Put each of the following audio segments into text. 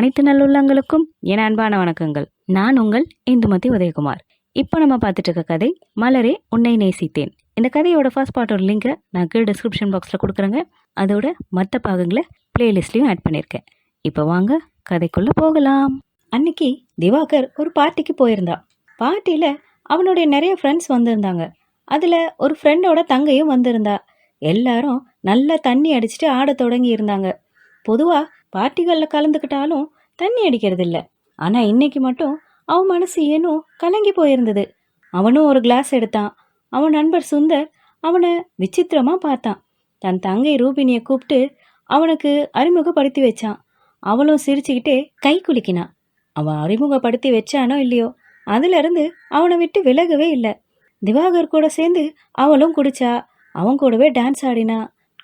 அனைத்து நல்லுள்ளங்களுக்கும் என் அன்பான வணக்கங்கள். நான் உங்கள் இந்துமதி உதயகுமார். இப்போ நம்ம பார்த்துட்டு இருக்க கதை மலரே உன்னை நேசித்தேன். இந்த கதையோட ஃபர்ஸ்ட் பார்ட்டோட லிங்கை நான் கீழே டிஸ்கிரிப்ஷன் பாக்ஸில் கொடுக்குறேங்க. அதோட மற்ற பாகங்களை பிளேலிஸ்ட்லையும் ஆட் பண்ணியிருக்கேன். இப்போ வாங்க கதைக்குள்ளே போகலாம். அன்னைக்கு திவாகர் ஒரு பார்ட்டிக்கு போயிருந்தான் பார்ட்டியில் அவனுடைய நிறைய ஃப்ரெண்ட்ஸ் வந்திருந்தாங்க. அதில் ஒரு ஃப்ரெண்டோட தங்கையும் வந்திருந்தா. எல்லாரும் நல்லா தண்ணி அடிச்சுட்டு ஆட தொடங்கி இருந்தாங்க பொதுவாக பார்ட்டிகளில் கலந்துக்கிட்டாலும் தண்ணி அடிக்கிறது இல்லை ஆனால் இன்னைக்கு மட்டும் அவன் மனசு ஏனோ கலங்கி போயிருந்தது. அவனும் ஒரு கிளாஸ் எடுத்தான். அவன் நண்பர் சுந்தர் அவனை விசித்திரமாக பார்த்தான். தன் தங்கை ரூபினியை கூப்பிட்டு அவனுக்கு அறிமுகப்படுத்தி வச்சான். அவளும் சிரிச்சுக்கிட்டே கை குலுக்கினான். அவன் அறிமுகப்படுத்தி வச்சானோ இல்லையோ அதுலேருந்து அவனை விட்டு விலகவே இல்லை. திவாகர் கூட சேர்ந்து அவளும் குடிச்சா அவன் கூடவே டான்ஸ் ஆடினா.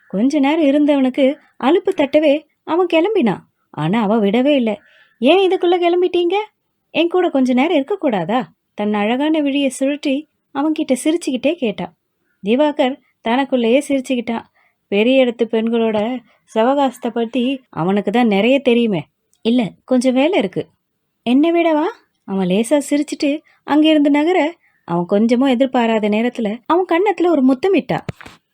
கொஞ்ச நேரம் இருந்தவனுக்கு அலுப்பு தட்டவே அவன் கிளம்பினான். ஆனா அவ விடவே இல்லை. ஏன் இதுக்குள்ள கிளம்பிட்டீங்க? என் கூட கொஞ்ச நேரம் இருக்கக்கூடாதா தன் அழகான விழியை சுழற்றி அவன்கிட்ட சிரிச்சுக்கிட்டே கேட்டான் திவாகர் தனக்குள்ளேயே சிரிச்சுக்கிட்டான் பெரிய இடத்து பெண்களோட சவகாசத்தை பற்றி அவனுக்கு தான் நிறைய தெரியுமே. இல்லை கொஞ்சம் வேலை இருக்கு. என்ன விடவா? அவன் லேசாக சிரிச்சிட்டு அங்கிருந்து நகர அவன் கொஞ்சமும் எதிர்பாராத நேரத்தில் அவன் கன்னத்தில் ஒரு முத்தமிட்டான்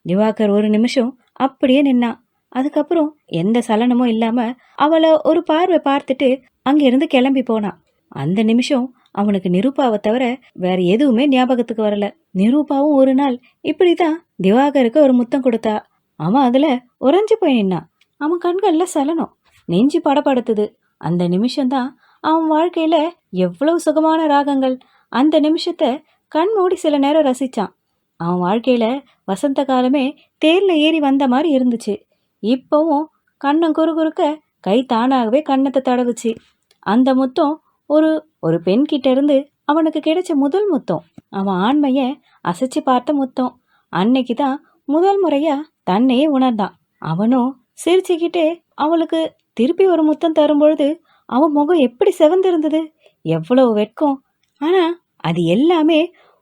திவாகர் ஒரு நிமிஷம் அப்படியே நின்னான் அதுக்கப்புறம் எந்த சலனமும் இல்லாம அவளை ஒரு பார்வை பார்த்துட்டு அங்கிருந்து கிளம்பி போனான் அந்த நிமிஷம் அவனுக்கு நிரூபாவை தவிர வேற எதுவுமே ஞாபகத்துக்கு வரல. நிரூபாவும் ஒரு நாள் இப்படிதான் திவாகருக்கு ஒரு முத்தம் கொடுத்தா. அவன் அதுல உறைஞ்சு போய் நின்னான் அவன் கண்கள்ல சலனம். நெஞ்சு படப்படுத்துது அந்த நிமிஷம்தான் அவன் வாழ்க்கையில எவ்வளவு சுகமான ராகங்கள். அந்த நிமிஷத்தை கண் மூடி சில நேரம் ரசிச்சான். அவன் வாழ்க்கையில வசந்த காலமே தேர்ல ஏறி வந்த மாதிரி இருந்துச்சு. இப்போவும் கண்ணம் குறுகுறுக்க கை தானாகவே கன்னத்தை தடவுச்சு. அந்த முத்தம் ஒரு ஒரு பெண்கிட்ட இருந்து அவனுக்கு கிடைச்ச முதல் முத்தம். அவன் ஆண்மையை அசைச்சு பார்த்த முத்தம். அன்னைக்கு தான் முதல் முறையா தன்னையே உணர்ந்தான். அவனும் சிரிச்சுக்கிட்டே அவளுக்கு திருப்பி ஒரு முத்தம் தரும்பொழுது அவன் முகம் எப்படி செவந்திருந்தது? எவ்வளவு வெட்கம். ஆனா அது எல்லாமே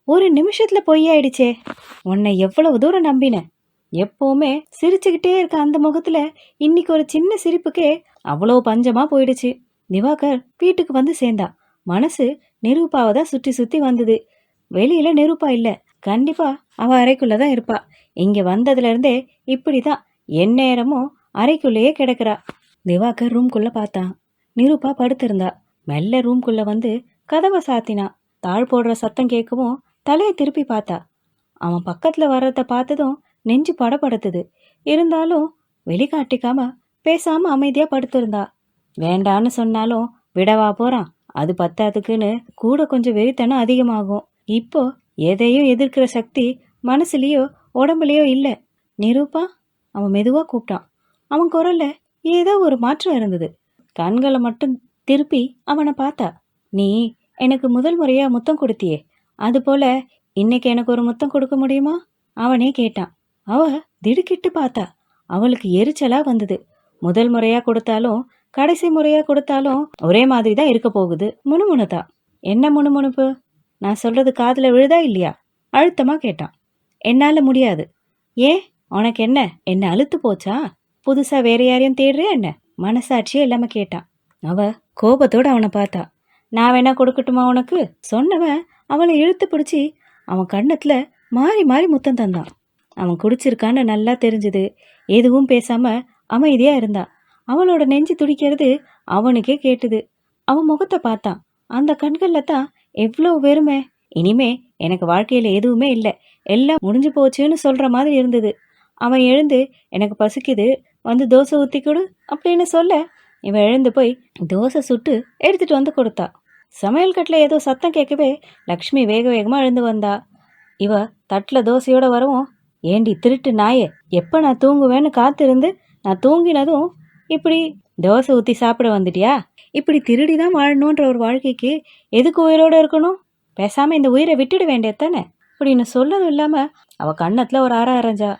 ஒரு நிமிஷத்துல பொய்யாயிடுச்சே. உன்னை எவ்வளவு தூரம் நம்பினேன். எப்போவுமே சிரிச்சுக்கிட்டே இருக்க அந்த முகத்துல இன்னைக்கு ஒரு சின்ன சிரிப்புக்கே அவ்வளோ பஞ்சமா போயிடுச்சு. திவாகர் வீட்டுக்கு வந்து சேர்ந்தா. மனசு நிரூபாவை தான் சுற்றி சுற்றி வந்தது. வெளியில நிரூபா கண்டிப்பாக அவள் அறைக்குள்ளே தான் இருப்பா. இங்கே வந்ததுலேருந்தே இப்படி தான் எந்நேரமும் அறைக்குள்ளேயே கிடக்கிறா. திவாகர் ரூம்குள்ளே பார்த்தான் நிரூபா படுத்திருந்தா. மெல்ல ரூம்குள்ளே வந்து கதவை சாத்தினா. தாழ் போடுற சத்தம் கேட்கவும் தலையை திருப்பி பார்த்தா. அவன் பக்கத்தில் வர்றத பார்த்ததும் நெஞ்சு படப்படுத்துது இருந்தாலும் வெளிக்காட்டிக்காம பேசாம அமைதியா படுத்திருந்தா. வேண்டான்னு சொன்னாலும் விடவா போறான். அது பத்தாதுக்குன்னு கூட கொஞ்சம் வெறித்தனம் அதிகமாகும். இப்போ எதையும் எதிர்க்கிற சக்தி மனசுலயோ உடம்புலயோ இல்லை. நிரூபா அவன் மெதுவா கூப்பிட்டான். அவன் குரல்ல ஏதோ ஒரு மாற்றம் இருந்தது. கண்களை மட்டும் திருப்பி அவனை பார்த்தா. நீ எனக்கு முதல் முறையா முத்தம் கொடுத்தியே. அதுபோல இன்னைக்கு எனக்கு ஒரு முத்தம் கொடுக்க முடியுமா? அவனே கேட்டான். அவ திடுக்கிட்டு பார்த்தா. அவளுக்கு எரிச்சலா வந்தது. முதல் முறையா கொடுத்தாலும் கடைசி முறையா கொடுத்தாலும் ஒரே மாதிரி தான் இருக்க போகுது. முணுமுணுதா. என்ன முணுமுணுப்பு? நான் சொல்றது காதுல விழுதா இல்லையா? அழுத்தமா கேட்டான். என்னால முடியாது. ஏன்? உனக்கு என்ன? என்ன அழுத்து போச்சா? புதுசா வேற யாரையும் தேடுறியா என்ன? மனசாட்சியே இல்லாம கேட்டான். அவ கோபத்தோட அவனை பார்த்தா. நான் வேணா கொடுக்கட்டுமா உனக்கு? சொன்னவன் அவளை இழுத்து பிடிச்சி அவன் கண்ணத்துல மாறி மாறி முத்தம் தந்தான். அவன் குடிச்சிருக்கான்னு நல்லா தெரிஞ்சுது. எதுவும் பேசாம அமைதியா இருந்தான். அவளோட நெஞ்சு துடிக்கிறது அவனுக்கே கேட்டுது. அவன் முகத்தை பார்த்தான். அந்த கண்கள்ல தான் எவ்வளோ வெறுமை. இனிமே எனக்கு வாழ்க்கையில எதுவுமே இல்லை. எல்லாம் முடிஞ்சு போச்சுன்னு சொல்ற மாதிரி இருந்தது. அவன் எழுந்து எனக்கு பசிக்குது. வந்து தோசை ஊத்தி கொடு அப்படின்னு சொல்ல இவன் எழுந்து போய் தோசை சுட்டு எடுத்துட்டு வந்து கொடுத்தா. சமையல் கட்டில் ஏதோ சத்தம் கேட்கவே லக்ஷ்மி வேக வேகமாக எழுந்து வந்தா. இவ தட்டில் தோசையோட வரவும் ஏண்டி திருட்டு நாயே எப்போ நான் தூங்குவேன்னு காத்திருந்து நான் தூங்கினதும் இப்படி தோசை ஊற்றி சாப்பிட வந்துட்டியா? இப்படி திருடி தான் வாழணுன்ற ஒரு வாழ்க்கைக்கு எதுக்கு உயிரோட இருக்கணும்? பேசாமல் இந்த உயிரை விட்டுட வேண்டியது தானே? அப்படின்னு சொல்லதும் இல்லாமல் அவள் கண்ணத்தில் ஒரு அற அரைஞ்சா.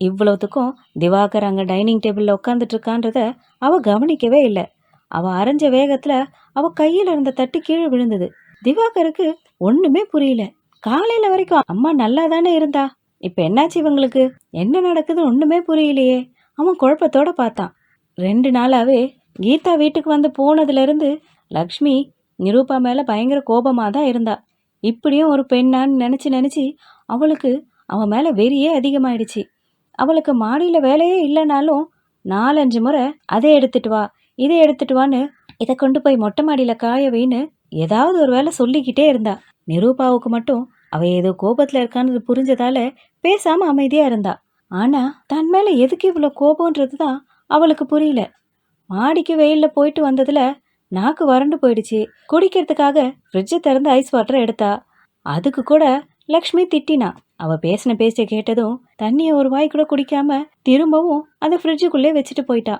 இவ்வளோத்துக்கும் திவாகர் அங்கே டைனிங் டேபிளில் உட்காந்துட்டு இருக்கான்றத அவள் கவனிக்கவே இல்லை. அவள் அரைஞ்ச வேகத்தில் அவள் கையில் இருந்த தட்டு கீழே விழுந்தது. திவாகருக்கு ஒன்றுமே புரியல. காலையில் வரைக்கும் அம்மா நல்லா தானே இருந்தா? இப்ப என்னாச்சு இவங்களுக்கு? என்ன நடக்குது ஒண்ணுமே புரியலையே. அவன் குழப்பத்தோட பார்த்தான். ரெண்டு நாளாவே கீதா வீட்டுக்கு வந்து போனதுலேருந்து லக்ஷ்மி நிரூபா மேலே பயங்கர கோபமாக தான் இருந்தா. இப்படியும் ஒரு பெண்ணான்னு நினச்சி நினச்சி அவளுக்கு அவன் மேலே வெறியே அதிகமாயிடுச்சு. அவளுக்கு மாடியில் வேலையே இல்லைனாலும் நாலஞ்சு முறை அதை எடுத்துட்டு வா இதை எடுத்துட்டு வான்னு இதை கொண்டு போய் மொட்டை மாடியில் காய வைன்னு ஏதாவது ஒரு வேலை சொல்லிக்கிட்டே இருந்தா. நிரூபாவுக்கு மட்டும் அவள் ஏதோ கோபத்தில் இருக்கான்னு புரிஞ்சதால பேசாமல் அமைதியாக இருந்தா. ஆனால் தன் மேலே எதுக்கு இவ்வளோ கோபம்ன்றது தான் அவளுக்கு புரியல. மாடிக்கு வெயிலில் போயிட்டு வந்ததில் நாக்கு வறண்டு போயிடுச்சு. குடிக்கிறதுக்காக ஃப்ரிட்ஜை திறந்து ஐஸ் வாட்டரை எடுத்தா. அதுக்கு கூட லக்ஷ்மி திட்டினா. அவ பேசின பேச்சை கேட்டதும் தண்ணியை ஒரு வாய் கூட குடிக்காம திரும்பவும் அந்த ஃப்ரிட்ஜுக்குள்ளே வச்சுட்டு போயிட்டா.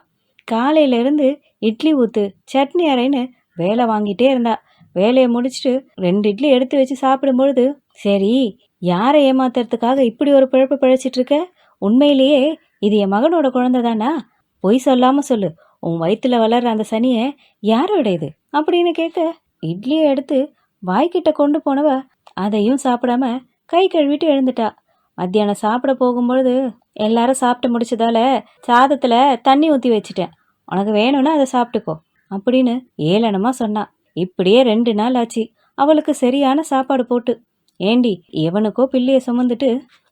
காலையிலேருந்து இட்லி ஊத்து சட்னி அரைன்னு வேலை வாங்கிட்டே இருந்தா. வேலையை முடிச்சுட்டு ரெண்டு இட்லி எடுத்து வச்சு சாப்பிடும்பொழுது சரி யாரை ஏமாத்துறதுக்காக இப்படி ஒரு பிழப்பு பிழைச்சிட்டு இருக்க உண்மையிலேயே இது என் மகனோட குழந்தை தானா பொய் சொல்லாம சொல்லு. உன் வயிற்றுல வளர்ற அந்த சனியை யாரோட இது? அப்படின்னு கேட்க இட்லியை எடுத்து வாய்க்கிட்ட கொண்டு போனவ அதையும் சாப்பிடாம கை கழுவிட்டு எழுந்துட்டா. மத்தியானம் சாப்பிட போகும்பொழுது எல்லாரும் சாப்பிட்டு முடிச்சதால சாதத்துல தண்ணி ஊற்றி வச்சிட்டேன். உனக்கு வேணும்னா அதை சாப்பிட்டுக்கோ அப்படின்னு ஏளனமா சொன்னா. இப்படியே ரெண்டு நாள் ஆச்சு. அவளுக்கு சரியான சாப்பாடு போட்டு ஏண்டி எவனுக்கோ பிள்ளைய சுமந்துட்டு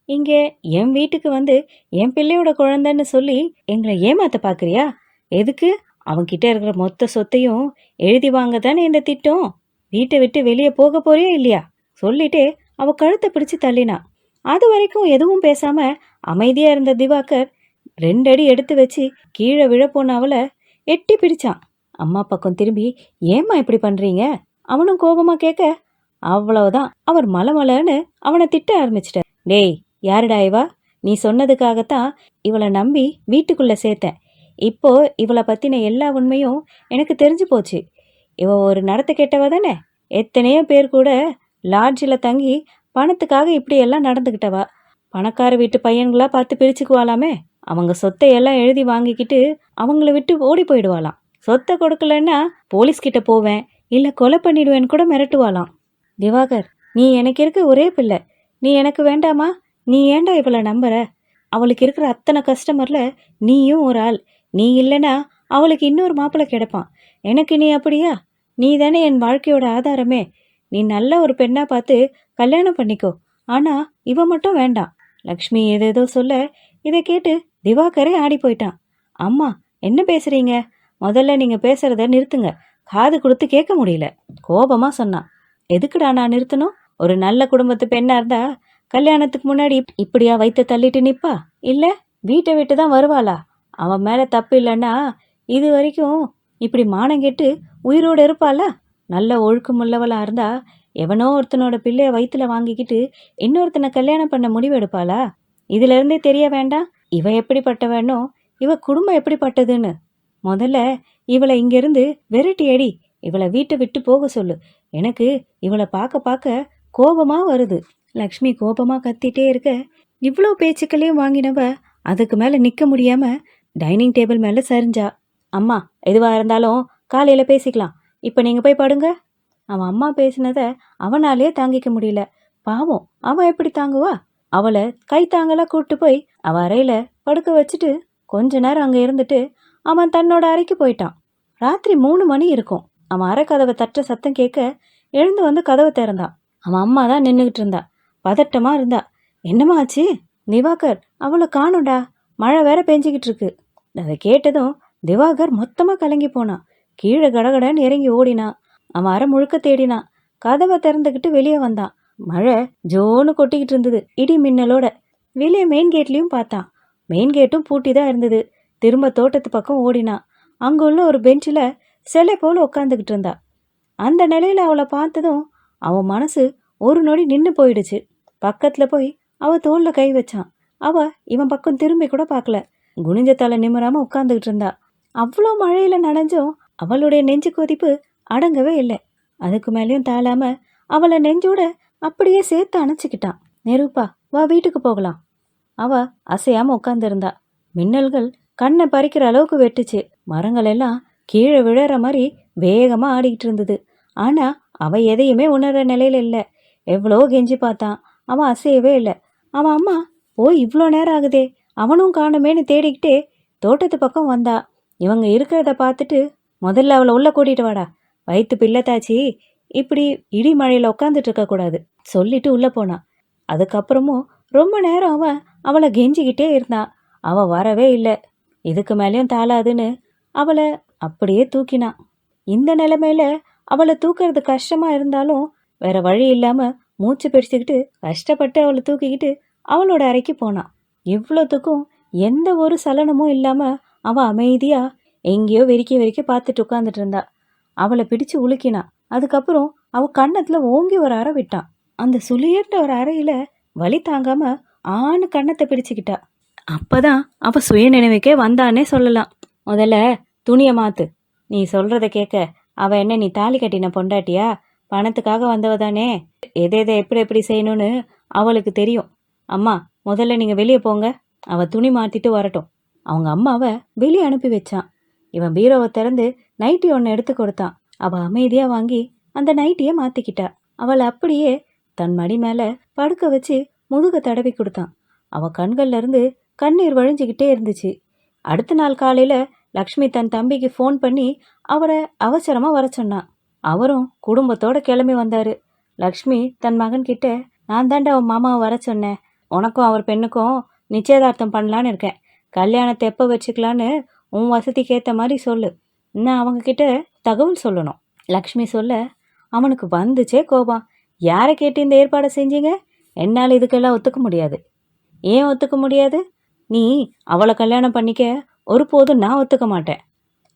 இங்கே என் வீட்டுக்கு வந்து என் பிள்ளையோட குழந்தைன்னு சொல்லி எங்களை ஏமாத்த பார்க்குறியா? எதுக்கு? அவன்கிட்ட இருக்கிற மொத்த சொத்தையும் எழுதி வாங்க தானே இந்த திட்டம்? வீட்டை விட்டு வெளியே போக போறியா இல்லையா? சொல்லிட்டே அவ கழுத்தை பிடிச்சு தள்ளினா. அது வரைக்கும் எதுவும் பேசாம அமைதியா இருந்த திவாகர் ரெண்டடி எடுத்து வச்சு கீழே விழப்போன அவளை எட்டி பிடிச்சான். அம்மா பக்கம் திரும்பி ஏம்மா இப்படி பண்றீங்க? அவனும் கோபமா கேட்க அவ்வளவுதான். அவர் மலமலன்னு அவனை திட்ட ஆரம்பிச்சிட்டார். டேய் யாருடா இவா? நீ சொன்னதுக்காகத்தான் இவளை நம்பி வீட்டுக்குள்ளே சேர்த்தேன். இப்போ இவளை பற்றின எல்லா உண்மையும் எனக்கு தெரிஞ்சு போச்சு. இவ ஒரு நடத்த கெட்டவ தானே? எத்தனையோ பேர் கூட லாட்ஜில் தங்கி பணத்துக்காக இப்படியெல்லாம் நடந்துக்கிட்டவா பணக்கார வீட்டு பையன்களாக பார்த்து பிரிச்சுக்குவாளாமே? அவங்க சொத்தை எல்லாம் எழுதி வாங்கிக்கிட்டு அவங்கள விட்டு ஓடி போயிடுவாளாம். சொத்தை கொடுக்கலன்னா போலீஸ்கிட்ட போவேன். இல்லை கொலை பண்ணிடுவேன்னு கூட மிரட்டுவாளாம். திவாகர் நீ எனக்கு இருக்க ஒரே பிள்ளை. நீ எனக்கு வேண்டாமா? நீ ஏண்டா இவளை நம்புற? அவளுக்கு இருக்கிற அத்தனை கஸ்டமரில் நீயும் ஒரு ஆள். நீ இல்லைன்னா அவளுக்கு இன்னொரு மாப்பிள்ளை கிடைப்பான். எனக்கு நீ அப்படியா? நீ தானே என் வாழ்க்கையோட ஆதாரமே. நீ நல்ல ஒரு பெண்ணா பார்த்து கல்யாணம் பண்ணிக்கோ. ஆனால் இவ மட்டும் வேண்டாம். லக்ஷ்மி ஏதேதோ சொல்ல இதை கேட்டு திவாகரே ஆடி போயிட்டான். அம்மா என்ன பேசுறீங்க? முதல்ல நீங்கள் பேசுறத நிறுத்துங்க. காது கொடுத்து கேட்க முடியல. கோபமாக சொன்னான். எதுக்குடா நான் நிறுத்தணும்? ஒரு நல்ல குடும்பத்து பெண்ணா இருந்தா கல்யாணத்துக்கு முன்னாடி இப்படியா வைத்த தள்ளிட்டு நிப்பா? இல்ல வீட்டை விட்டு தான் வருவாளா? அவன் மேல தப்பு இல்லைன்னா இது வரைக்கும் இப்படி மானம் கெட்டு உயிரோடு இருப்பாளா? நல்ல ஒழுக்கமுள்ளவளா இருந்தா எவனோ ஒருத்தனோட பிள்ளைய வயிற்றுல வாங்கிக்கிட்டு இன்னொருத்தனை கல்யாணம் பண்ண முடிவு எடுப்பாளா? இதுல இருந்தே தெரிய வேண்டாம் இவ எப்படிப்பட்டவனோ இவ குடும்பம் எப்படிப்பட்டதுன்னு. முதல்ல இவளை இங்கிருந்து விரட்டி அடி இவளை வீட்டை விட்டு போக சொல்லு. எனக்கு இவளை பார்க்க பார்க்க கோபமாக வருது. லக்ஷ்மி கோபமாக கத்திட்டே இருக்க இவ்வளோ பேச்சுக்களையும் வாங்கினவ அதுக்கு மேலே நிற்க முடியாம டைனிங் டேபிள் மேலே சரிஞ்சா. அம்மா எதுவாக இருந்தாலும் காலையில் பேசிக்கலாம். இப்போ நீங்கள் போய் படுங்க. அவன் அம்மா பேசினதை அவனாலே தாங்கிக்க முடியல. பாவம் அவன் எப்படி தாங்குவா? அவளை கை தாங்கலா கூப்பிட்டு போய் அவள் அறையில் படுக்க வச்சுட்டு கொஞ்ச நேரம் அங்கே இருந்துட்டு அவன் தன்னோட அறைக்கு போயிட்டான். ராத்திரி மூணு மணி இருக்கும். அவன் அரைக்கதவை கதவை தட்ட சத்தம் கேட்க எழுந்து வந்து கதவை திறந்தான் அவன் அம்மா தான் நின்றுக்கிட்டு இருந்தா. பதட்டமாக இருந்தா. என்னம்மா ஆச்சு? திவாகர் அவளை காணும்டா. மழை வேற பெஞ்சிக்கிட்டு இருக்கு. அதை கேட்டதும் திவாகர் மொத்தமாக கலங்கி போனான் கீழே கடகடன்னு இறங்கி ஓடினான் அவன் அரை முழுக்க தேடினான் கதவை திறந்துக்கிட்டு வெளியே வந்தான் மழை ஜோன்னு கொட்டிக்கிட்டு இருந்தது இடி மின்னலோட. வெளியே மெயின் கேட்லேயும் பார்த்தான் மெயின் கேட்டும் பூட்டி தான் இருந்தது. திரும்ப தோட்டத்து பக்கம் ஓடினான் அங்குள்ள ஒரு பெஞ்சில் சிலை போல் உட்காந்துக்கிட்டு இருந்தா. அந்த நிலையில் அவளை பார்த்ததும் அவன் மனசு ஒரு நொடி நின்று போயிடுச்சு. பக்கத்தில் போய் அவள் தோளில் கை வச்சான். அவ இவன் பக்கம் திரும்பி கூட பார்க்கல. குனிஞ்ச தலை நிமிராம உட்காந்துக்கிட்டு இருந்தா. அவ்வளோ மழையில் நனைஞ்சும் அவளுடைய நெஞ்சு கொதிப்பு அடங்கவே இல்லை. அதுக்கு மேலேயும் தாழாமல் அவளை நெஞ்சோட அப்படியே சேர்த்து அணைச்சிக்கிட்டான். நெருப்பா வா வீட்டுக்கு போகலாம். அவ அசையாமல் உட்காந்துருந்தா மின்னல்கள் கண்ணை பறிக்கிற அளவுக்கு வெட்டுச்சு. மரங்கள் எல்லாம் கீழே விழற மாதிரி வேகமாக ஆடிக்கிட்டு இருந்தது. ஆனால் அவன் எதையுமே உணர்ற நிலையில இல்லை. எவ்வளோ கெஞ்சி பார்த்தான். அவன் அசையவே இல்லை. அவன் அம்மா போய் இவ்வளோ நேரம் ஆகுதே. அவனும் காணுமேன்னு தேடிக்கிட்டே தோட்டத்து பக்கம் வந்தா. இவங்க இருக்கிறத பார்த்துட்டு முதல்ல அவளை உள்ளே கூட்டிகிட்டு வாடா. வயிற்று பிள்ளைத்தாச்சி இப்படி இடி மழையில் உட்காந்துட்டு இருக்கக்கூடாது சொல்லிட்டு உள்ளே போனான் அதுக்கப்புறமும் ரொம்ப நேரம் அவன் அவளை கெஞ்சிக்கிட்டே இருந்தான் அவள் வரவே இல்லை. இதுக்கு மேலேயும் தாளாதுன்னு. அவளை அப்படியே தூக்கினான். இந்த நிலைமையில அவளை தூக்குறது கஷ்டமா இருந்தாலும் வேற வழி இல்லாம மூச்சு பிடிச்சுக்கிட்டு கஷ்டப்பட்டு அவளை தூக்கிக்கிட்டு அவளோட அறைக்கு போனான். இவ்வளோத்துக்கும் எந்த ஒரு சலனமும் இல்லாம அவ அமைதியா எங்கேயோ வெறிக்க வெறிக்க பார்த்துட்டு உட்காந்துட்டு இருந்தா. அவளை பிடிச்சு உலுக்கினான். அதுக்கப்புறம் அவ கன்னத்தில் ஓங்கி ஒரு அறை விட்டான். அந்த சுளியர்ந்த ஒரு அறையில வலி தாங்காம ஆணு கன்னத்தை பிடிச்சுக்கிட்டா. அப்பதான் அவ சுய நினைவுக்கே வந்தானே சொல்லலாம். முதல்ல துணியை மாத்து. நீ சொல்றத கேட்க அவ என்ன நீ தாலி கட்டின பொண்டாட்டியா? பணத்துக்காக வந்தவ தானே? எதை எதை எப்படி எப்படி செய்யணும்னு அவளுக்கு தெரியும். அம்மா முதல்ல நீங்க வெளியே போங்க. அவ துணி மாத்திட்டு வரட்டும். அவங்க அம்மாவை வெளியே அனுப்பி வச்சான். இவன் பீரோவை திறந்து நைட்டி ஒன்று எடுத்து கொடுத்தான். அவ அமைதியா வாங்கி அந்த நைட்டியை மாத்திக்கிட்டா. அவளை அப்படியே தன் மடி மேல படுக்க வச்சு முதுக தடவி கொடுத்தான். அவ கண்கள்ல இருந்து கண்ணீர் வழிஞ்சுக்கிட்டே இருந்துச்சு. அடுத்த நாள் காலையில லக்ஷ்மி தன் தம்பிக்கு ஃபோன் பண்ணி அவரை அவசரமாக வர சொன்னான் அவரும் குடும்பத்தோட கிளம்பி வந்தார். லக்ஷ்மி தன் மகன் கிட்ட நான் தாண்டா அவன் மாமாவை வர சொன்னேன். உனக்கும் அவர் பெண்ணுக்கும் நிச்சயதார்த்தம் பண்ணலான்னு இருக்கேன். கல்யாணத்தை எப்போ வச்சுக்கலான்னு உன் வசதிக்கு ஏற்ற மாதிரி சொல்லு. நான் அவங்கக்கிட்ட தகவல் சொல்லணும். லக்ஷ்மி சொல்ல அவனுக்கு வந்துச்சே கோபம். யாரை கேட்டு இந்த ஏற்பாடை செஞ்சீங்க? என்னால் இதுக்கெல்லாம் ஒத்துக்க முடியாது. ஏன் ஒத்துக்க முடியாது? நீ அவளை கல்யாணம் பண்ணிக்க ஒருபோதும் நான் ஒத்துக்க மாட்டேன்.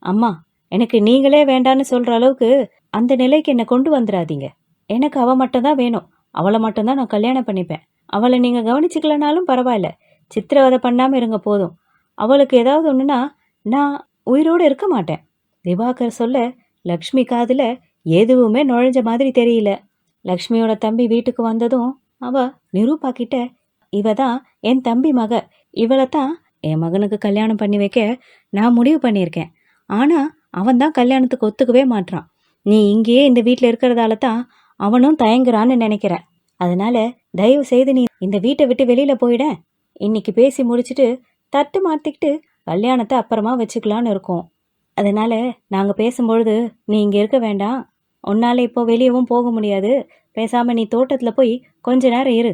அம்மா எனக்கு நீங்களே வேண்டான்னு சொல்ற அளவுக்கு அந்த நிலைக்கு என்னை கொண்டு வந்துடாதீங்க. எனக்கு அவ மட்டும்தான் வேணும். அவளை மட்டும்தான் நான் கல்யாணம் பண்ணிப்பேன். அவளை நீங்க கவனிச்சுக்கலனாலும் பரவாயில்ல. சித்திரவதை பண்ணாம இருங்க போதும். அவளுக்கு ஏதாவது ஒண்ணுனா நான் உயிரோடு இருக்க மாட்டேன். திவாகர் சொல்ல லக்ஷ்மி காதுல எதுவுமே நுழைஞ்ச மாதிரி தெரியல. லக்ஷ்மியோட தம்பி வீட்டுக்கு வந்ததும் அவ நிரூபா கிட்ட இவ தான் என் தம்பி மக. இவளை தான் என் மகனுக்கு கல்யாணம் பண்ணி வைக்க நான் முடிவு பண்ணியிருக்கேன். ஆனால் அவன் தான் கல்யாணத்துக்கு ஒத்துக்கவே மாட்றான். நீ இங்கேயே இந்த வீட்டில் இருக்கிறதால தான் அவனும் தயங்குறான்னு நினைக்கிறேன் அதனால தயவு செய்து நீ இந்த வீட்டை விட்டு வெளியில் போயிட. இன்னைக்கு பேசி முடிச்சிட்டு தட்டு மாற்றிக்கிட்டு கல்யாணத்தை அப்புறமா வச்சுக்கலான்னு இருக்கோம். அதனால நாங்கள் பேசும்பொழுது நீ இங்கே இருக்க வேண்டாம். உன்னால் இப்போ வெளியவும் போக முடியாது. பேசாமல் நீ தோட்டத்தில் போய் கொஞ்ச நேரம் இரு.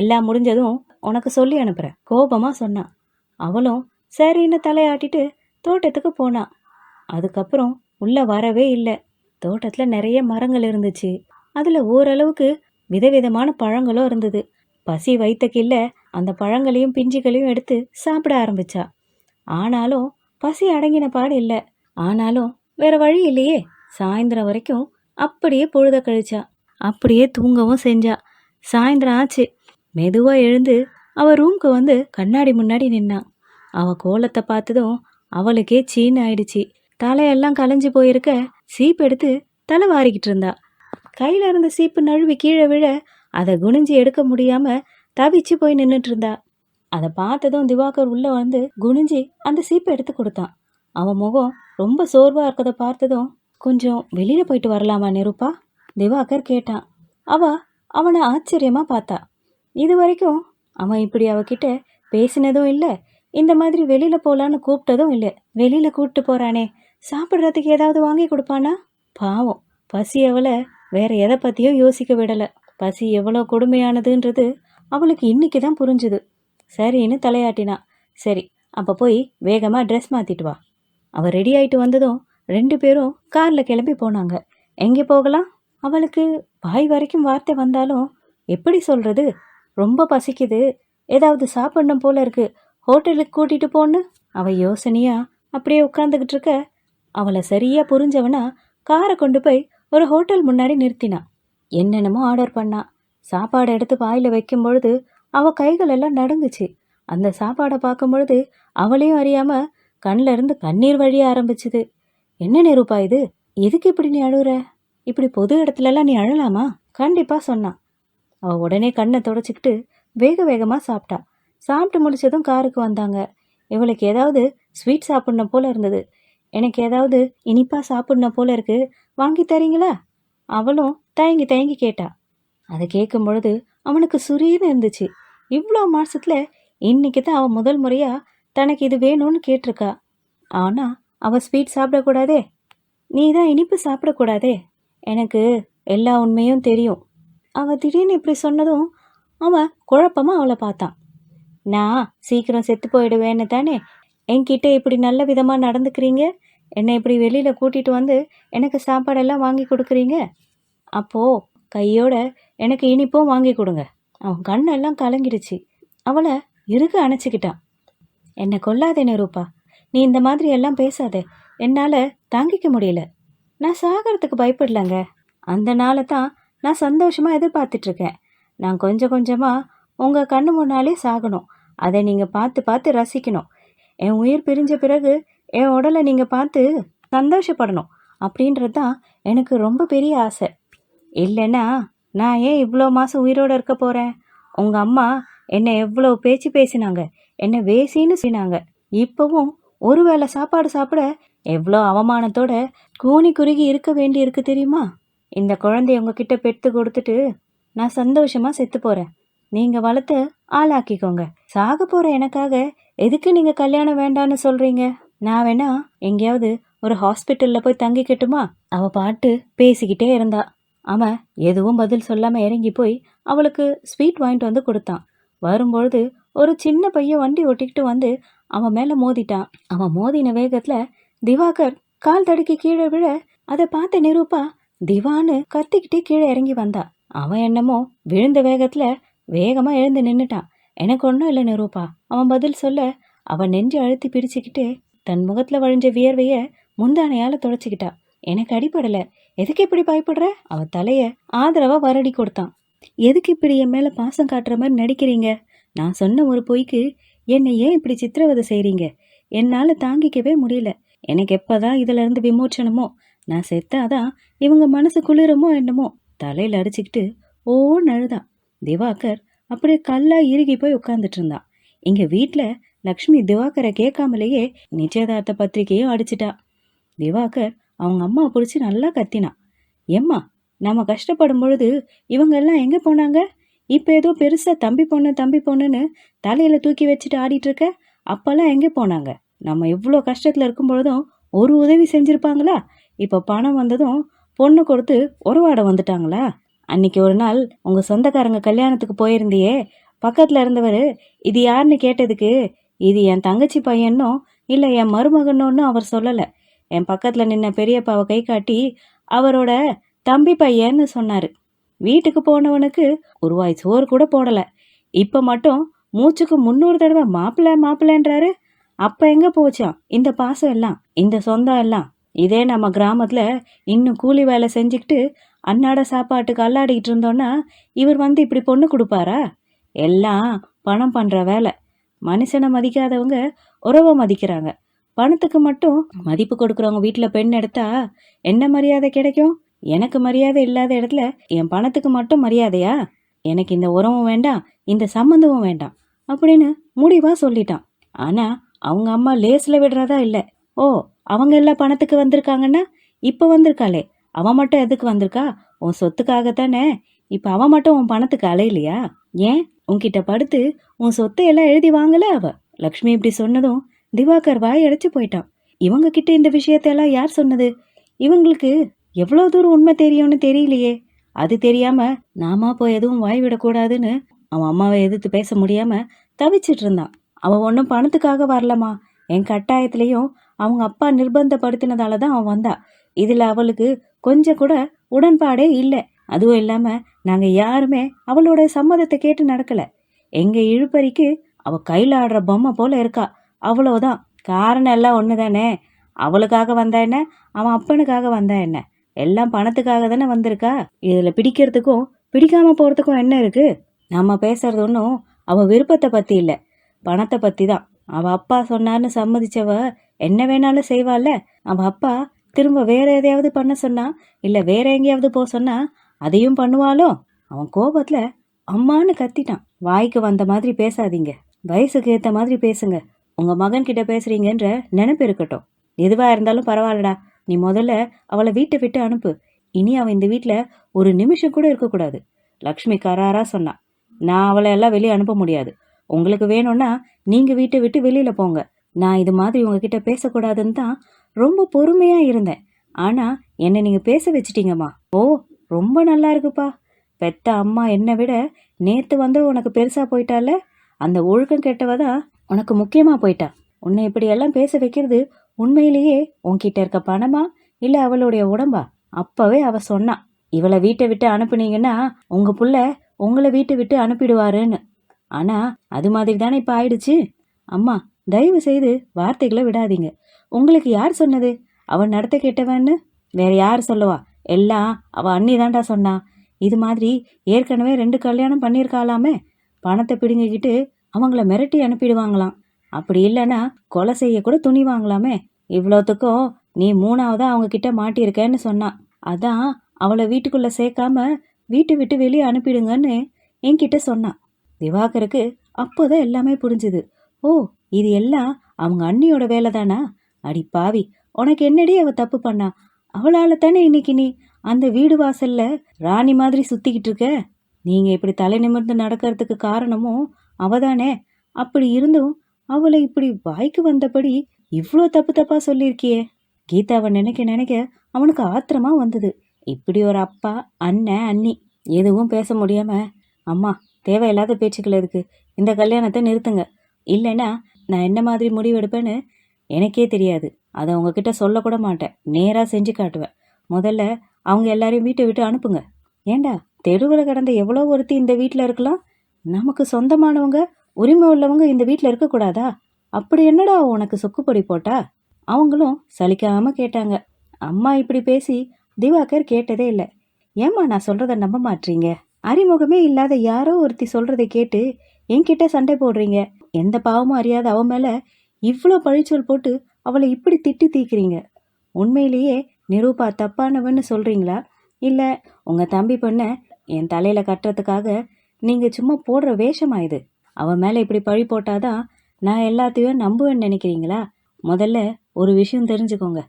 எல்லாம் முடிஞ்சதும் உனக்கு சொல்லி அனுப்புகிறேன் கோபமாக சொன்னான். அவளும் சரின்னு தலையாட்டிட்டு தோட்டத்துக்கு போனான் அதுக்கப்புறம் உள்ளே வரவே இல்லை. தோட்டத்தில் நிறைய மரங்கள் இருந்துச்சு. அதில் ஓரளவுக்கு விதவிதமான பழங்களும் இருந்தது. பசி வைத்தக்கில்ல அந்த பழங்களையும் பிஞ்சுகளையும் எடுத்து சாப்பிட ஆரம்பிச்சா. ஆனாலும் பசி அடங்கின பாடு இல்லை. ஆனாலும் வேற வழி இல்லையே. சாயந்தரம் வரைக்கும் அப்படியே பொழுத கழிச்சா. அப்படியே தூங்கவும் செஞ்சா. சாயந்தரம் ஆச்சு. மெதுவாக எழுந்து அவள் ரூம்க்கு வந்து கண்ணாடி முன்னாடி நின்னான் அவள் கோலத்தை பார்த்ததும் அவளுக்கே சீன் ஆயிடுச்சு. தலையெல்லாம் கலைஞ்சு போயிருக்க சீப் எடுத்து தலை வாரிக்கிட்டு இருந்தா. கையில் இருந்த சீப்பு நழுவி கீழே விழ அதை குனிஞ்சு எடுக்க முடியாமல் தவிச்சு போய் நின்றுட்டு இருந்தா. அதை பார்த்ததும் திவாகர் உள்ளே வந்து குனிஞ்சு அந்த சீப்பை எடுத்து கொடுத்தான். அவன் முகம் ரொம்ப சோர்வாக இருக்கதை பார்த்ததும் கொஞ்சம் வெளியில் போயிட்டு வரலாமா நிருப்பா திவாகர் கேட்டான். அவ அவனை ஆச்சரியமாக பார்த்தா. இது வரைக்கும் அவன் இப்படி அவகிட்ட பேசினதும் இல்லை இந்த மாதிரி வெளியில் போகலான்னு கூப்பிட்டதும் இல்லை. வெளியில் கூப்பிட்டு போகிறானே சாப்பிட்றதுக்கு ஏதாவது வாங்கி கொடுப்பானா? பாவம் பசி அவளை வேற எதை பற்றியோ யோசிக்க விடலை. பசி எவ்வளோ கொடுமையானதுன்றது அவளுக்கு இன்னைக்கு தான் புரிஞ்சுது. சரின்னு தலையாட்டினா சரி அப்போ போய் வேகமாக ட்ரெஸ் மாற்றிட்டு வா. அவள் ரெடி ஆகிட்டு வந்ததும் ரெண்டு பேரும் காரில் கிளம்பி போனாங்க. எங்கே போகலாம்? அவளுக்கு வாய் வரைக்கும் வார்த்தை வந்தாலும் எப்படி சொல்கிறது ரொம்ப பசிக்குது. ஏதாவது சாப்பிடணும் போல இருக்கு. ஹோட்டலுக்கு கூட்டிட்டு போன்னு அவ யோசனையா அப்படியே உட்காந்துக்கிட்டு இருக்க. அவளை சரியா புரிஞ்சவனா காரை கொண்டு போய் ஒரு ஹோட்டல் முன்னாடி நிறுத்தினான் என்னென்னமோ ஆர்டர் பண்ணான் சாப்பாடு எடுத்து வாயில் வைக்கும் பொழுது அவள் கைகள் எல்லாம் நடுங்குச்சு. அந்த சாப்பாடை பார்க்கும் பொழுது அவளையும் அறியாம கண்ணில் இருந்து கண்ணீர் வழிய ஆரம்பிச்சுது. என்ன நிரூபா இது? எதுக்கு இப்படி நீ அழுகுற இப்படி பொது இடத்துலலாம் நீ அழலாமா? கண்டிப்பாக சொன்னான் அவள் உடனே கண்ணை தொடச்சிக்கிட்டு வேக வேகமாக சாப்பிட்டா. சாப்பிட்டு முடிச்சதும் காருக்கு வந்தாங்க. இவளுக்கு ஏதாவது ஸ்வீட் சாப்பிட்ணும் போல இருந்தது. எனக்கு ஏதாவது இனிப்பாக சாப்பிட்ணும் போல இருக்கு. வாங்கி தரீங்களா? அவளும் தயங்கி தயங்கி கேட்டா. அதை கேட்கும் பொழுது அவனுக்கு சுரீன்னு இருந்துச்சு. இவ்வளோ மாதத்தில் இன்னைக்கு தான் அவன் முதல் முறையாக தனக்கு இது வேணும்னு கேட்டிருக்கா. ஆனால் அவள் ஸ்வீட் சாப்பிடக்கூடாதே. நீ தான் இனிப்பு சாப்பிடக்கூடாதே. எனக்கு எல்லா உண்மையும் தெரியும். அவள் திடீர்னு இப்படி சொன்னதும் அவன் குழப்பமாக அவளை பார்த்தான் நான் சீக்கிரம் செத்து போயிடுவேன்னு தானே? என்கிட்ட இப்படி நல்ல விதமாக நடந்துக்கிறீங்க? என்னை இப்படி வெளியில் கூட்டிகிட்டு வந்து எனக்கு சாப்பாடெல்லாம் வாங்கி கொடுக்குறீங்க? அப்போது கையோட எனக்கு இனிப்பும் வாங்கி கொடுங்க. அவன் கண்ணெல்லாம் கலங்கிடுச்சு. அவளை இருக்க அணைச்சிக்கிட்டான் என்னை கொல்லாதே நிரூபா நீ இந்த மாதிரி எல்லாம் பேசாத. என்னால் தாங்கிக்க முடியல. நான் சாகிறதுக்கு பயப்படலங்க. அந்த நாளை தான் நான் சந்தோஷமாக எதிர்பார்த்துட்ருக்கேன். நான் கொஞ்சம் கொஞ்சமாக உங்கள் கண்ணு முன்னாலே சாகணும். அதை நீங்கள் பார்த்து பார்த்து ரசிக்கணும். என் உயிர் பிரிஞ்ச பிறகு என் உடலை நீங்கள் பார்த்து சந்தோஷப்படணும் அப்படின்றது தான் எனக்கு ரொம்ப பெரிய ஆசை. இல்லைன்னா நான் ஏன் இவ்வளோ மாதம் உயிரோடு இருக்க போகிறேன் உங்கள் அம்மா என்னை எவ்வளோ பேச்சு பேசினாங்க. என்னை வேசின்னு சொன்னாங்க. இப்போவும் ஒருவேளை சாப்பாடு சாப்பிட எவ்வளோ அவமானத்தோட கூனி குறுகி இருக்க வேண்டி இருக்கு தெரியுமா? இந்த குழந்தைய உங்ககிட்ட பெற்று கொடுத்துட்டு நான் சந்தோஷமா செத்து போறேன். நீங்க வளர்த்து ஆளாக்கிக்கோங்க. சாக போற எனக்காக எதுக்கு நீங்க கல்யாணம் வேண்டான்னு சொல்றீங்க? நான் வேணா எங்கேயாவது ஒரு ஹாஸ்பிட்டல்ல போய் தங்கிக்கட்டுமா? அவ பாட்டு பேசிக்கிட்டே இருந்தா. அவன் எதுவும் பதில் சொல்லாம இறங்கி போய் அவளுக்கு ஸ்வீட் வாங்கிட்டு வந்து கொடுத்தான். வரும்பொழுது ஒரு சின்ன பையன் வண்டி ஓட்டிக்கிட்டு வந்து அவன் மேல மோதிட்டான். அவன் மோதின வேகத்துல திவாகர் கால் தடுக்கி கீழே விழ அதை பார்த்த நிரூபா திவான்னு கத்திக்கிட்டே கீழே இறங்கி வந்தா. அவன் என்னமோ விழுந்த வேகத்துல வேகமா எழுந்து நின்னுட்டான். எனக்கு ஒன்றும் இல்லை நிரூபா. அவன் பதில் சொல்ல அவன் நெஞ்சு அழுத்தி பிடிச்சுக்கிட்டு தன் முகத்துல வழிஞ்ச வியர்வைய முந்தானையால தொடச்சிக்கிட்டா. எனக்கு அடிப்படல எதுக்கு இப்படி பயப்படுற? அவ தலைய ஆதரவா வரடி கொடுத்தான். எதுக்கு இப்படி என் மேல பாசம் காட்டுற மாதிரி நடிக்கிறீங்க? நான் சொன்ன ஒரு பொய்க்கு என்னை ஏன் இப்படி சித்திரவதை செய்றீங்க? என்னால தாங்கிக்கவே முடியல. எனக்கு எப்பதான் இதுல இருந்து விமோச்சனமோ நான் செத்தாதான் இவங்க மனசு குளிரமோ என்னமோ தலையில் அடிச்சுக்கிட்டு ஓ நழுதா திவாகர் அப்படியே கல்லா இறுகி போய் உட்காந்துட்டு இருந்தான் எங்கள் வீட்டில் லக்ஷ்மி திவாகரை கேட்காமலேயே நிச்சயதார்த்த பத்திரிக்கையும் அடிச்சிட்டா. திவாகர் அவங்க அம்மா பிடிச்சி நல்லா கத்தினான் எம்மா நம்ம கஷ்டப்படும் பொழுது இவங்க எல்லாம் போனாங்க? இப்போ ஏதோ பெருசா தம்பி பொண்ணு தம்பி பொண்ணுன்னு தலையில தூக்கி வச்சுட்டு ஆடிட்டு இருக்க? அப்பெல்லாம் எங்கே போனாங்க? நம்ம இவ்வளோ கஷ்டத்தில் இருக்கும் பொழுதும் ஒரு உதவி செஞ்சிருப்பாங்களா? இப்போ பணம் வந்ததும் பொண்ணு கொடுத்து உறவாட வந்துட்டாங்களா? அன்னைக்கு ஒரு நாள் உங்கள் சொந்தக்காரங்க கல்யாணத்துக்கு போயிருந்தியே பக்கத்தில் இருந்தவர் இது யாருன்னு கேட்டதுக்கு இது என் தங்கச்சி பையனோ இல்லை என் மருமகனோன்னு அவர் சொல்லலை. என் பக்கத்தில் நின்ன பெரியப்பாவை கை காட்டி அவரோட தம்பி பையன்னு சொன்னார். வீட்டுக்கு போனவனுக்கு ஒருவாய் சோறு கூட போடலை. இப்போ மட்டும் மூச்சுக்கு முன்னூறு தடவை மாப்பிள்ள மாப்பிள்ளன்றாரு அப்போ எங்கே போச்சாம்? இந்த பாசம் எல்லாம் இந்த சொந்தம் எல்லாம்? இதே நம்ம கிராமத்தில் இன்னும் கூலி வேலை செஞ்சுக்கிட்டு அன்னாட சாப்பாட்டுக்கு அல்லாடிக்கிட்டு இருந்தோன்னா இவர் வந்து இப்படி பொண்ணு கொடுப்பாரா? எல்லாம் பணம் பண்ணுற வேலை. மனுஷனை மதிக்காதவங்க உறவை மதிக்கிறாங்க. பணத்துக்கு மட்டும் மதிப்பு கொடுக்குறவங்க வீட்டில் பெண் எடுத்தா என்ன மரியாதை கிடைக்கும்? எனக்கு மரியாதை இல்லாத இடத்துல என் பணத்துக்கு மட்டும் மரியாதையா? எனக்கு இந்த உறவும் வேண்டாம் இந்த சம்மந்தமும் வேண்டாம் அப்படின்னு முடிவாக சொல்லிட்டான். ஆனால் அவங்க அம்மா லேஸில் விடுறதா இல்லை. ஓ அவங்க எல்லாம் பணத்துக்கு வந்திருக்காங்கன்னா இப்போ வந்திருக்காளே. அவன் மட்டும் எதுக்கு வந்திருக்கா? உன் சொத்துக்காகத்தானே. இப்போ அவன் மட்டும் உன் பணத்துக்கு அலையிலையா? ஏன்? உன்கிட்ட படுத்து உன் சொத்தை எல்லாம் எழுதி வாங்கல அவ. லக்ஷ்மி இப்படி சொன்னதும் திவாகர் வாய் அடைச்சு போயிட்டான். இவங்க கிட்ட இந்த விஷயத்தையெல்லாம் யார் சொன்னது? இவங்களுக்கு எவ்வளோ தூரம் உண்மை தெரியும்னு தெரியலையே. அது தெரியாம நாமா போய் எதுவும் வாய் விடக்கூடாதுன்னு அவன் அம்மாவை எதிர்த்து பேச முடியாம தவிச்சிட்டு இருந்தான். அவன் ஒன்றும் பணத்துக்காக வரலமா என் கட்டாயத்திலையும் அவங்க அப்பா நிர்பந்தப்படுத்தினதால தான் அவன் வந்தா. இதில் அவளுக்கு கொஞ்சம் கூட உடன்பாடே இல்லை. அதுவும் இல்லாமல் நாங்கள் யாருமே அவளோட சம்மதத்தை கேட்டு நடக்கலை. எங்கள் இழுப்பறிக்கு அவள் கையில் ஆடுற பொம்மை போல இருக்கா. அவ்வளவுதான். காரணம் எல்லாம் ஒன்று தானே அவளுக்காக வந்தா என்ன? அவன் அப்பனுக்காக வந்தா என்ன? எல்லாம் பணத்துக்காக தானே வந்திருக்கா? இதில் பிடிக்கிறதுக்கும் பிடிக்காம போகிறதுக்கும் என்ன இருக்குது நம்ம பேசுறது ஒன்றும் அவள் விருப்பத்தை பற்றி இல்லை. பணத்தை பற்றி தான் அவள் அப்பா சொன்னார்னு சம்மதிச்சவ என்ன வேணாலும் செய்வாள்ல? அவ அப்பா திரும்ப வேற எதையாவது பண்ண சொன்னா இல்ல வேற எங்கேயாவது போக சொன்னா அதையும் பண்ணுவாளோ? அவன் கோபத்துல அம்மான்னு கத்திட்டான். வாய்க்கு வந்த மாதிரி பேசாதீங்க. வயசுக்கு ஏத்த மாதிரி பேசுங்க. உங்க மகன் கிட்ட பேசுறீங்கன்ற நினைப்பு இருக்கட்டும். எதுவா இருந்தாலும் பரவாயில்லடா. நீ முதல்ல அவளை வீட்டை விட்டு அனுப்பு. இனி அவன் இந்த வீட்டில் ஒரு நிமிஷம் கூட இருக்கக்கூடாது. லக்ஷ்மி கராரா சொன்னா நான் அவளை எல்லாம் வெளியே அனுப்ப முடியாது. உங்களுக்கு வேணும்னா நீங்க வீட்டை விட்டு வெளியில போங்க. நான் இது மாதிரி உங்ககிட்ட பேசக்கூடாதுன்னு தான் ரொம்ப பொறுமையா இருந்தேன். ஆனா என்னை நீங்க பேச வச்சிட்டீங்கம்மா. ஓ ரொம்ப நல்லா இருக்குப்பா. பெத்த அம்மா என்னை விட நேத்து வந்து உனக்கு பெருசா போயிட்டால? அந்த ஒழுக்கம் கெட்டவ தான் உனக்கு முக்கியமா போயிட்டான் உன்னை இப்படியெல்லாம் பேச வைக்கிறது உண்மையிலேயே உன்கிட்ட இருக்க பணமா? இல்ல அவளுடைய உடம்பா? அப்பவே அவ சொன்னா இவளை வீட்டை விட்டு அனுப்புனீங்கன்னா உங்க புள்ள உங்களை வீட்டை விட்டு அனுப்பிடுவாருன்னு. ஆனா அது மாதிரி தானே இப்ப ஆயிடுச்சு? அம்மா தயவு செய்து வார்த்தைகளை விடாதீங்க. உங்களுக்கு யார் சொன்னது? அவன் நடத்த கேட்டவன்னு? வேற யார் சொல்லுவா? எல்லாம் அவள் அண்ணி சொன்னான் சொன்னா. இது மாதிரி ஏற்கனவே ரெண்டு கல்யாணம் பண்ணியிருக்காளாமே. பணத்தை பிடுங்கிக்கிட்டு அவங்கள மிரட்டி அனுப்பிடுவாங்களாம். அப்படி இல்லைன்னா கொலை செய்ய கூட துணிவாங்களாமே இவ்வளோத்துக்கும் நீ மூணாவதா அவங்க கிட்ட மாட்டியிருக்கேன்னு சொன்னான் அதான் அவளை வீட்டுக்குள்ளே சேர்க்காம வீட்டை விட்டு வெளியே அனுப்பிடுங்கன்னு என்கிட்ட சொன்னான் திவாகருக்கு அப்போதான் எல்லாமே புரிஞ்சுது. ஓ இது எல்லாம் அவங்க அண்ணியோட வேலை தானா அடி பாவி உனக்கு என்னடி அவ தப்பு பண்ணா? அவளால தானே இன்னைக்கு நீ அந்த வீடு வாசல்ல ராணி மாதிரி சுத்திக்கிட்டு இருக்க? நீங்க இப்படி தலை நிமிர்ந்து நடக்கிறதுக்கு காரணமும் அவதானே? அப்படி இருந்தும் அவளை இப்படி வாய்க்கு வந்தபடி இவ்வளோ தப்பு தப்பா சொல்லியிருக்கியே? கீதாவை நினைக்க நினைக்க அவனுக்கு ஆத்திரமா வந்தது. இப்படி ஒரு அப்பா அண்ணன் அண்ணி எதுவும் பேச முடியாம அம்மா தேவையில்லாத பேச்சுக்கள் இருக்கு. இந்த கல்யாணத்தை நிறுத்துங்க. இல்லைன்னா நான் என்ன மாதிரி முடிவு எடுப்பேன்னு எனக்கே தெரியாது. அதை உங்ககிட்ட சொல்லக்கூட மாட்டேன். நேராக செஞ்சு காட்டுவேன். முதல்ல அவங்க எல்லாரையும் வீட்டை விட்டு அனுப்புங்க. ஏண்டா தெருவில் கிடந்த எவ்வளோ ஒருத்தி இந்த வீட்டில் இருக்கலாம்? நமக்கு சொந்தமானவங்க உரிமை உள்ளவங்க இந்த வீட்டில் இருக்கக்கூடாதா அப்படி என்னடா உனக்கு சொக்குப்பொடி போட்டா? அவங்களும் சலிக்காமல் கேட்டாங்க. அம்மா இப்படி பேசி திவாகர் கேட்டதே இல்லை. ஏம்மா நான் சொல்கிறத நம்ப மாட்டீங்க அறிமுகமே இல்லாத யாரோ ஒருத்தி சொல்கிறத கேட்டு என்கிட்ட சண்டை போடுறீங்க. எந்த பாவமும் அறியாத அவ மேலே இவ்வளோ பழிச்சொல் போட்டு அவளை இப்படி திட்டி தீக்கிறீங்க? உண்மையிலேயே நிரூபா தப்பானவன்னு சொல்கிறீங்களா இல்லை உங்கள் தம்பி பொண்ணை என் தலையில் கட்டுறதுக்காக நீங்கள் சும்மா போடுற வேஷமா இது? அவன் மேலே இப்படி பழி போட்டாதான் நான் எல்லாத்தையும் நம்புவேன்னு நினைக்கிறீங்களா? முதல்ல ஒரு விஷயம் தெரிஞ்சுக்கோங்க.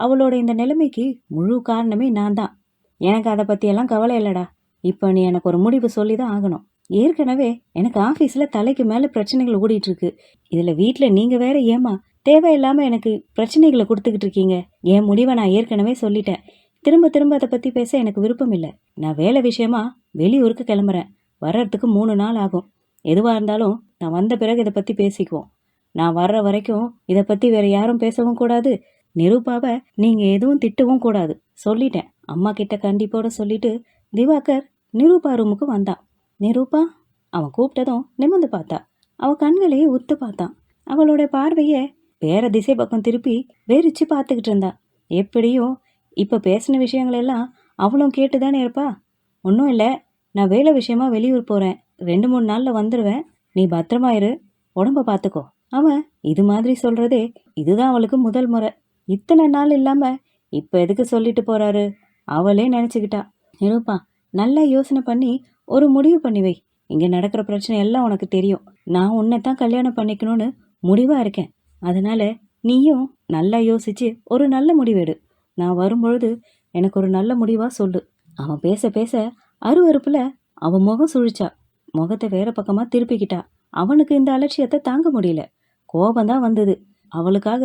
அவளோட இந்த நிலைமைக்கு முழு காரணமே நான் தான் எனக்கு அதை பற்றியெல்லாம் கவலை இல்லைடா. இப்போ நீ எனக்கு ஒரு முடிவு சொல்லி தான் ஆகணும். ஏற்கனவே எனக்கு ஆஃபீஸில் தலைக்கு மேலே பிரச்சனைகள் ஓடிட்டுருக்கு. இதில் வீட்டில் நீங்கள் வேற ஏமா தேவையில்லாமல் எனக்கு பிரச்சனைகளை கொடுத்துக்கிட்டு இருக்கீங்க. என் முடிவை நான் ஏற்கனவே சொல்லிட்டேன். திரும்ப திரும்ப அதை பற்றி பேச எனக்கு விருப்பம் இல்லை. நான் வேலை விஷயமா வெளியூருக்கு கிளம்புறேன். வர்றதுக்கு மூணு நாள் ஆகும். எதுவாக இருந்தாலும் நான் வந்த பிறகு இதை பற்றி பேசிக்குவோம். நான் வர்ற வரைக்கும் இதை பற்றி வேற யாரும் பேசவும் கூடாது. நிரூபாவை நீங்கள் எதுவும் திட்டவும் கூடாது. சொல்லிட்டேன். அம்மா கிட்ட கண்டிப்போட சொல்லிட்டு திவாகர் நிரூபா ரூமுக்கு வந்தான். நிரூபா அவன் கூப்பிட்டதும் நிமிர்ந்து பார்த்தா. அவ கண்களையே உத்து பார்த்தான். அவளோட பார்வைய வேற திசை பக்கம் திருப்பி வெறிச்சு பார்த்துக்கிட்டு இருந்தா. எப்படியும் இப்ப பேசின விஷயங்களெல்லாம் அவளும் அவளும் கேட்டுதானே இருப்பா? ஒன்றும் இல்லை நான் வேலை விஷயமா வெளியூர் போறேன். ரெண்டு மூணு நாள்ல வந்துடுவேன் நீ பத்திரமாயிரு உடம்ப பார்த்துக்கோ அவன் இது மாதிரி சொல்றதே இதுதான் அவளுக்கு முதல் முறை. இத்தனை நாள் இல்லாம இப்ப எதுக்கு சொல்லிட்டு போறாரு? அவளே நினைச்சுக்கிட்டா. நிரூபா நல்லா யோசனை பண்ணி ஒரு முடிவு பண்ணி வை. இங்கே நடக்கிற பிரச்சனை எல்லாம் உனக்கு தெரியும். நான் உன்னை தான் கல்யாணம் பண்ணிக்கணும்னு முடிவாக இருக்கேன். அதனால நீயும் நல்லா யோசிச்சு ஒரு நல்ல முடிவெடு நான் வரும்பொழுது எனக்கு ஒரு நல்ல முடிவாக சொல்லு. அவன் பேச பேச அருவறுப்பில் அவன் முகம் சுழிச்சா. முகத்தை வேற பக்கமாக திருப்பிக்கிட்டா. அவனுக்கு இந்த அலட்சியத்தை தாங்க முடியல. கோபம் வந்தது. அவளுக்காக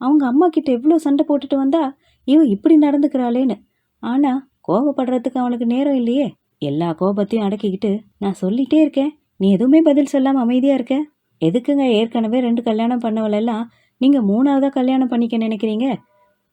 அவங்க அம்மா கிட்ட எவ்வளோ சண்டை போட்டுட்டு வந்தா இவ இப்படி நடந்துக்கிறாளேன்னு. ஆனால் கோபப்படுறதுக்கு அவனுக்கு நேரம் இல்லையே. எல்லா கோபத்தையும் அடக்கிக்கிட்டு நான் சொல்லிட்டே இருக்கேன். நீ எதுவுமே பதில் சொல்லாம அமைதியா இருக்க? எதுக்குங்க ஏற்கனவே ரெண்டு கல்யாணம் பண்ணவளெல்லாம் நீங்க மூணாவதா கல்யாணம் பண்ணிக்க நினைக்கிறீங்க?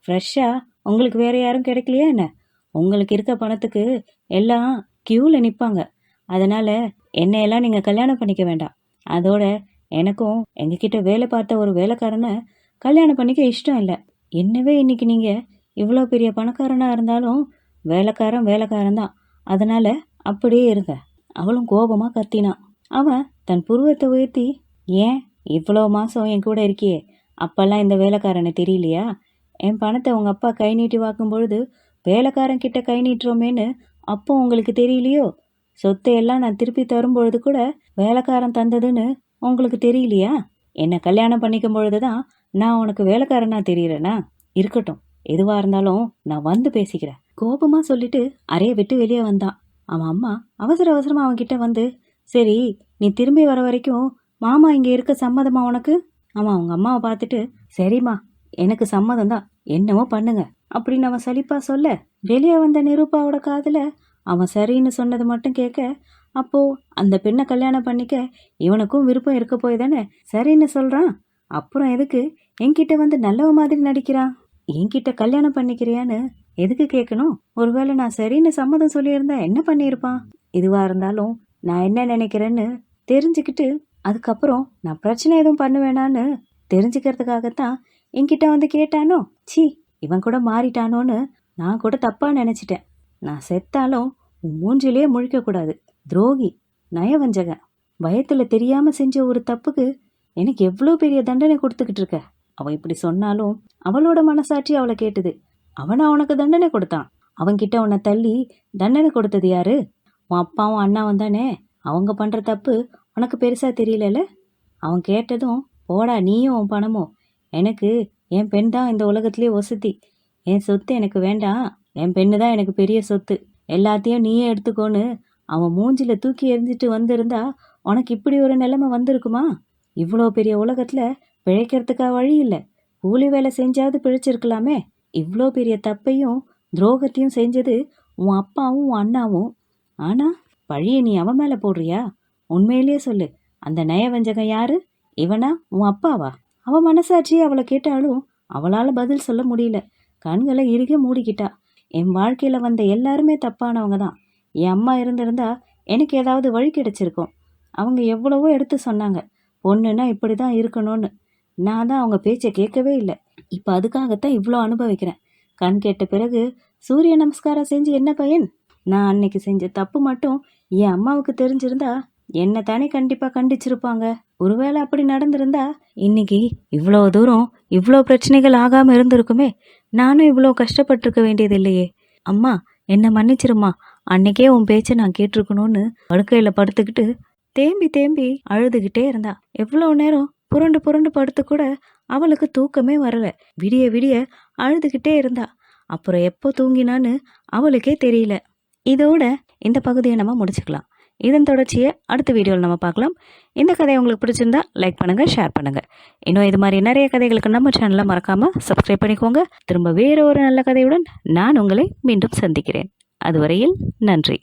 ஃப்ரெஷ்ஷா உங்களுக்கு வேற யாரும் கிடைக்கலையா என்ன? உங்களுக்கு இருக்க பணத்துக்கு எல்லாம் கியூல நிப்பாங்க. அதனால என்னையெல்லாம் நீங்க கல்யாணம் பண்ணிக்க வேண்டாம். அதோட எனக்கும் எங்ககிட்ட வேலை பார்த்த ஒரு வேலைக்காரனை கல்யாணம் பண்ணிக்க இஷ்டம் இல்லை. என்னவே இன்னைக்கு நீங்க இவ்வளோ பெரிய பணக்காரனா இருந்தாலும் வேலைக்காரன் வேலைக்காரன் தான். அதனால் அப்படியே இருங்க. அவளும் கோபமாக கத்தினான் அவன் தன் புருவத்தை உயர்த்தி ஏன் இவ்வளோ மாதம் என் கூட இருக்கியே? அப்பெல்லாம் இந்த வேலைக்காரனை தெரியலையா? என் பணத்தை உங்கள் அப்பா கை நீட்டி வாக்கும் பொழுது வேலைக்காரன் கிட்ட கை நீட்டுறோமேன்னு அப்போ உங்களுக்கு தெரியலையோ? சொத்தை எல்லாம் நான் திருப்பி தரும் பொழுது கூட வேலைக்காரன் தந்ததுன்னு உங்களுக்கு தெரியலையா? என்னை கல்யாணம் பண்ணிக்கும் பொழுதுதான் நான் உனக்கு வேலைக்காரனா தெரியறேனா? இருக்கட்டும். எதுவாக இருந்தாலும் நான் வந்து பேசிக்கிறேன். கோபமாக சொல்லிட்டு அறைய விட்டு வெளியே வந்தான். அவன் அம்மா அவசர அவசரமாக அவன்கிட்ட வந்து சரி நீ திரும்பி வர வரைக்கும் மாமா இங்கே இருக்க சம்மதமா உனக்கு? அவன் அவங்க அம்மாவை பார்த்துட்டு சரிம்மா எனக்கு சம்மதம் தான். என்னமோ பண்ணுங்க. அப்படின்னு அவன் சலிப்பா சொல்ல வெளியே வந்த நிரூபாவோட காதில் அவன் சரின்னு சொன்னது மட்டும் கேட்க அப்போ அந்த பெண்ணை கல்யாணம் பண்ணிக்க இவனுக்கும் விருப்பம் இருக்க போய் தானே? சரின்னு சொல்றான். அப்புறம் எதுக்கு? என்கிட்ட வந்து நல்லவ மாதிரி நடிக்கிறான். என்கிட்ட கல்யாணம் பண்ணிக்கிறியான்னு எதுக்கு கேட்கணும் ஒருவேளை நான் சரின்னு சம்மதம் சொல்லியிருந்தா என்ன பண்ணியிருப்பான்? இதுவாக இருந்தாலும் நான் என்ன நினைக்கிறேன்னு தெரிஞ்சுக்கிட்டு அதுக்கப்புறம் நான் பிரச்சனை எதுவும் பண்ணுவேனான்னு தெரிஞ்சுக்கிறதுக்காகத்தான் என்கிட்ட வந்து கேட்டானோ? சி இவன் கூட மாறிட்டானோன்னு நான் கூட தப்பாக நினச்சிட்டேன். நான் செத்தாலும் உன் மூஞ்சிலே முழிக்கக்கூடாது. துரோகி நயவஞ்சகன். பயத்தில் தெரியாமல் செஞ்ச ஒரு தப்புக்கு எனக்கு எவ்வளோ பெரிய தண்டனை கொடுத்துக்கிட்டு இருக்க? அவ இப்படி சொன்னாலும் அவளோட மனசாட்சி அவளை கேட்டுது. அவனா உனக்கு தண்டனை கொடுத்தான். அவன்கிட்ட உன்னை தள்ளி தண்டனை கொடுத்தது யாரு? உன் அப்பாவும் அண்ணாவும் தானே? அவங்க பண்ற தப்பு உனக்கு பெருசா தெரியலல அவன் கேட்டதும் போடா நீயும் உன் பணமும். எனக்கு என் பெண் தான் இந்த உலகத்துலேயே வசதி. என் சொத்து எனக்கு வேண்டாம். என் பெண்ணு தான் எனக்கு பெரிய சொத்து. எல்லாத்தையும் நீயே எடுத்துக்கோன்னு அவன் மூஞ்சில தூக்கி எறிஞ்சிட்டு வந்திருந்தா உனக்கு இப்படி ஒரு நிலைமை வந்திருக்குமா? இவ்வளோ பெரிய உலகத்தில் பிழைக்கிறதுக்கா வழி இல்லை. கூலி வேலை செஞ்சாவது பிழைச்சிருக்கலாமே. இவ்வளோ பெரிய தப்பையும் துரோகத்தையும் செஞ்சது உன் அப்பாவும் உன் அண்ணாவும். ஆனால் பழியை நீ அவன் மேலே போடுறியா? உண்மையிலேயே சொல்லு. அந்த நயவஞ்சகம் யாரு? இவனா உன் அப்பாவா? அவன் மனசாட்சி அவளை கேட்டாலும் அவளால் பதில் சொல்ல முடியல. கண்களை இறுக மூடிக்கிட்டா. என் வாழ்க்கையில் வந்த எல்லாருமே தப்பானவங்க தான். என் அம்மா இருந்திருந்தா எனக்கு ஏதாவது வழி கிடைச்சிருக்கும். அவங்க எவ்வளவோ எடுத்து சொன்னாங்க. பொண்ணுன்னா இப்படி தான் இருக்கணும்னு. நான் தான் அவங்க பேச்சை கேட்கவே இல்லை. இப்போ அதுக்காகத்தான் இவ்வளோ அனுபவிக்கிறேன். கண் கேட்ட பிறகு சூரிய நமஸ்காரம் செஞ்சு என்ன பையன்? நான் அன்னைக்கு செஞ்ச தப்பு மட்டும் என் அம்மாவுக்கு தெரிஞ்சிருந்தா என்னை தானே கண்டிப்பாக கண்டிச்சிருப்பாங்க. ஒருவேளை அப்படி நடந்திருந்தா இன்னைக்கு இவ்வளோ தூரம் இவ்வளோ பிரச்சனைகள் ஆகாமல் இருந்திருக்குமே நானும் இவ்வளோ கஷ்டப்பட்டிருக்க வேண்டியது இல்லையே. அம்மா என்னை மன்னிச்சிருமா அன்னைக்கே உன் பேச்சை நான் கேட்டிருக்கணும்னு படுக்கையில் படுத்துக்கிட்டு தேம்பி தேம்பி அழுதுகிட்டே இருந்தா. எவ்வளோ நேரம் புரண்டு புரண்டு படுத்து கூட அவளுக்கு தூக்கமே வரல. விடிய விடிய அழுதுகிட்டே இருந்தா. அப்புறம் எப்போ தூங்கினான்னு அவளுக்கே தெரியல. இதோட இந்த பகுதியை நம்ம முடிச்சுக்கலாம். இதன் தொடர்ச்சியை அடுத்த வீடியோவில் நம்ம பார்க்கலாம். இந்த கதை உங்களுக்கு பிடிச்சிருந்தா லைக் பண்ணுங்கள் ஷேர் பண்ணுங்கள் இன்னும் இது மாதிரி நிறைய கதைகளுக்கு நம்ம சேனலை மறக்காமல் சப்ஸ்கிரைப் பண்ணிக்கோங்க. திரும்ப வேறு ஒரு நல்ல கதையுடன் நான் உங்களை மீண்டும் சந்திக்கிறேன். அதுவரையில் நன்றி.